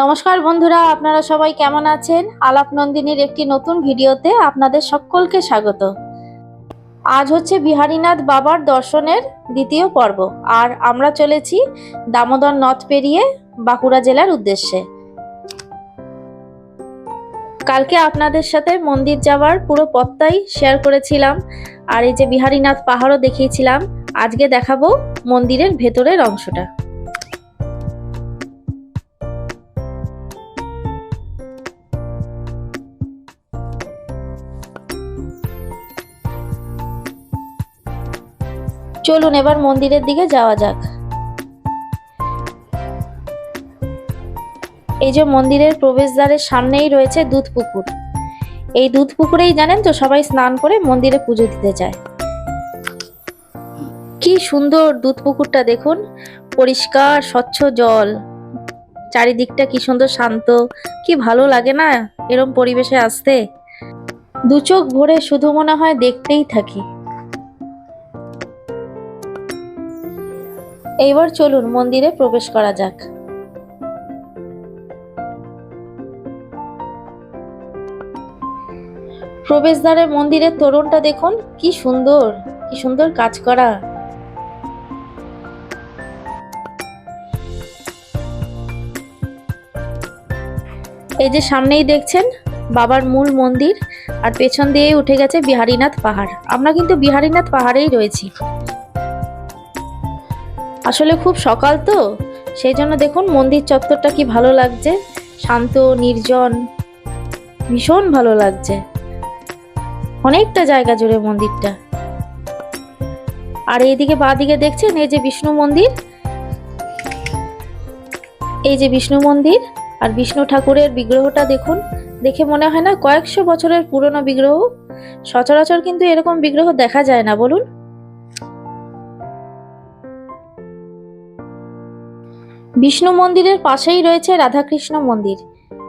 নমস্কার বন্ধুরা, আপনারা সবাই কেমন আছেন? আলাপ নন্দিনীর একটি নতুন ভিডিওতে আপনাদের সকলকে স্বাগত। আজ হচ্ছে বিহারীনাথ বাবার দর্শনের দ্বিতীয় পর্ব, আর আমরা চলেছি দামোদর নথ পেরিয়ে বাঁকুড়া জেলার উদ্দেশ্যে। কালকে আপনাদের সাথে মন্দির যাওয়ার পুরো পথটাই শেয়ার করেছিলাম, আর এই যে বিহারীনাথ পাহাড়ও দেখিয়েছিলাম, আজকে দেখাবো মন্দিরের ভেতরের অংশটা। চলুন এবার মন্দিরের দিকে যাওয়া যাক। এই যে মন্দিরের প্রবেশদ্বারের সামনেই রয়েছে দুধ পুকুর। এই দুধ পুকুরেই জানেন তো সবাই স্নান করে মন্দিরে পুজো দিতে যায়। কি সুন্দর দুধ পুকুরটা দেখুন। পরিষ্কার, স্বচ্ছ জল। চারিদিকটা কি সুন্দর শান্ত। কি ভালো লাগে না এরম পরিবেশে আসতে। দু চোখ ভরে শুধু মনে হয় দেখতেই থাকি। এইবার চলুন মন্দিরে প্রবেশ করা যাক। প্রবেশদ্বারে মন্দিরের তোরণটা দেখুন, কি সুন্দর কি সুন্দর কাজ করা। এই যে সামনেই দেখছেন, বাবার মূল মন্দির, আর পেছন দিয়েই উঠে গেছে বিহারীনাথ পাহাড়। আমরা কিন্তু বিহারীনাথ পাহাড়েই রয়েছি। আসলে খুব সকাল তো, সেই জন্য দেখুন মন্দির চত্বরটা কি ভালো লাগছে। শান্ত, নির্জন, ভীষণ ভালো লাগছে। অনেকটা জায়গা জুড়ে মন্দিরটা। আর এইদিকে বাঁদিকে দেখছেন এই যে বিষ্ণু মন্দির, এই যে বিষ্ণু মন্দির আর বিষ্ণু ঠাকুরের বিগ্রহটা দেখুন, দেখে মনে হয় না কয়েকশো বছরের পুরনো বিগ্রহ। সচরাচর কিন্তু এরকম বিগ্রহ দেখা যায় না, বলুন। বিষ্ণু মন্দিরের পাশেই রয়েছে রাধাকৃষ্ণ মন্দির।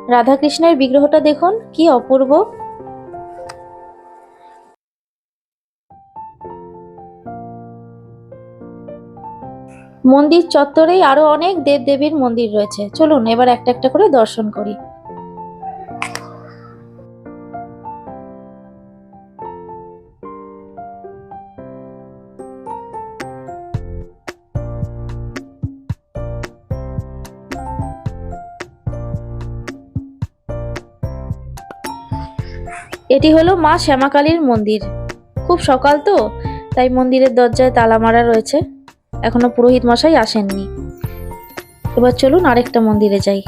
রাধাকৃষ্ণের বিগ্রহটা দেখুন, কি অপূর্ব। মন্দির চত্বরেই আরও অনেক দেবদেবীর মন্দির রয়েছে। চলুন, এবার একটা একটা করে দর্শন করি। এটি হলো মা শ্যামাকালীর মন্দির। খুব সকাল তো, তাই মন্দিরের দরজায় তালা মারা রয়েছে। এখনও পুরোহিত মশাই আসেননি। এবার চলুন আরেকটা মন্দিরে যাই।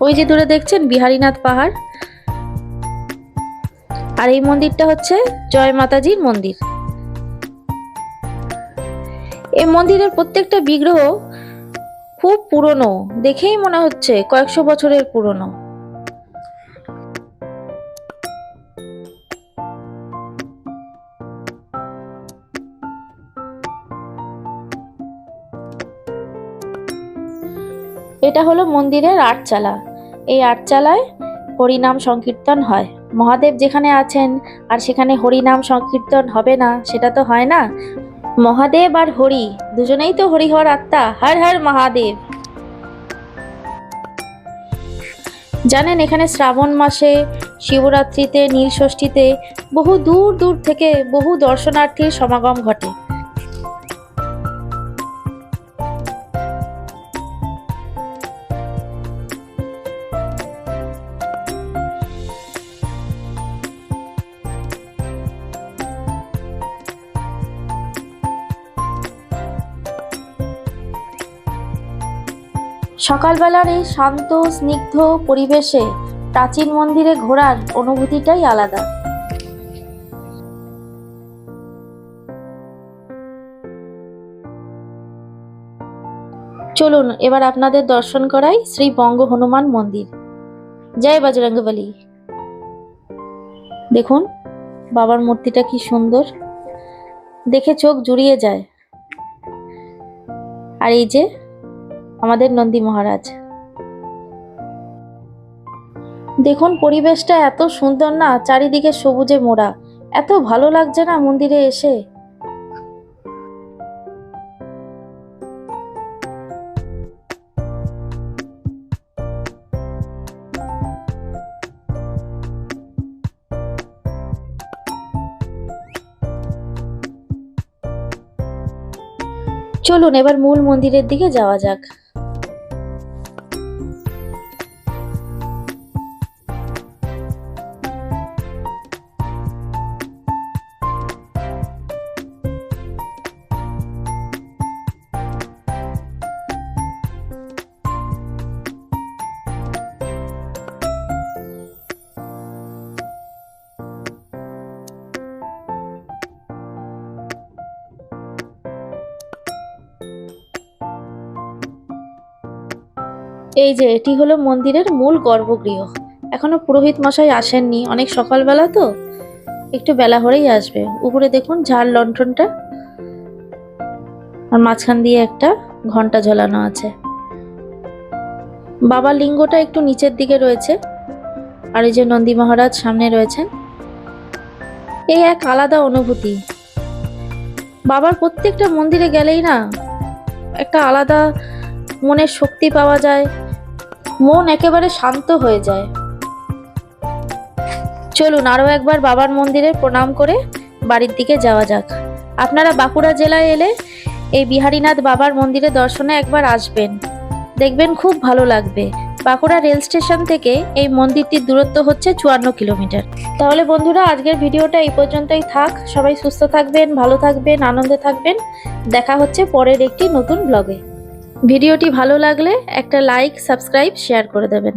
ওই যে দূরে দেখছেন বিহারীনাথ পাহাড়? আর এই মন্দিরটা হচ্ছে জয় মাতাজির মন্দির। এই মন্দিরের প্রত্যেকটা বিগ্রহ খুব পুরনো, দেখেই মনে হচ্ছে কয়েকশো বছরের পুরনো। এটা হলো মন্দিরের আটচালা। এই আটচালায় হরিনাম সংকীর্তন হয়। মহাদেব যেখানে আছেন আর সেখানে হরিনাম সংকীর্তন হবে না, সেটা তো হয় না। মহাদেব আর হরি, দুজনেই তো হরিহর আত্মা। হর হর মহাদেব। জানেন, এখানে শ্রাবণ মাসে, শিবরাত্রিতে নীলষষ্ঠীতে বহু দূর দূর থেকে বহু দর্শনার্থীর সমাগম ঘটে। সকালবেলার এই শান্ত, স্নিগ্ধ পরিবেশে প্রাচীন মন্দিরে ঘোরার অনুভূতিটাই আলাদা। চলুন, এবার আপনাদের দর্শন করাই শ্রী বঙ্গ হনুমান মন্দির। জয় বজরঙ্গবলী দেখুন, বাবার মূর্তিটা কি সুন্দর। দেখে চোখ জুড়িয়ে যায়। আর এই যে আমাদের নন্দী মহারাজ। দেখুন পরিবেশটা এত সুন্দর না, চারিদিকে সবুজে মোড়া। এত ভালো লাগছে না মন্দিরে এসে? চলুন এবার মূল মন্দিরের দিকে যাওয়া যাক। এই যে, এটি হলো মন্দিরের মূল গর্ভগৃহ। এখনও পুরোহিত মশাই আসেননি। অনেক সকালবেলা তো। একটু বেলা হলেই আসবে। উপরে দেখুন, ঝাড় লণ্ঠনটা। আর মাঝখান দিয়ে একটা ঘণ্টা ঝোলানো আছে। বাবা লিঙ্গটা একটু নিচের দিকে রয়েছে। আর এই যে নন্দী মহারাজ সামনে রয়েছেন। এই এক আলাদা অনুভূতি। বাবার প্রত্যেকটা মন্দিরে গেলেই না একটা আলাদা মনের শক্তি পাওয়া যায়। মন একেবারে শান্ত হয়ে যায়। চলুন আরও একবার বাবার মন্দিরে প্রণাম করে বাড়ির দিকে যাওয়া যাক। আপনারা বাঁকুড়া জেলায় এলে এই বিহারীনাথ বাবার মন্দিরে দর্শনে একবার আসবেন। দেখবেন খুব ভালো লাগবে। বাঁকুড়া রেল স্টেশন থেকে এই মন্দিরটির দূরত্ব হচ্ছে চুয়ান্ন কিলোমিটার। তাহলে বন্ধুরা, আজকের ভিডিওটা এই পর্যন্তই থাক। সবাই সুস্থ থাকবেন, ভালো থাকবেন, আনন্দে থাকবেন। দেখা হচ্ছে পরের একটি নতুন ব্লগে ভিডিওটি ভালো লাগলে একটা লাইক সাবস্ক্রাইব শেয়ার করে দেবেন।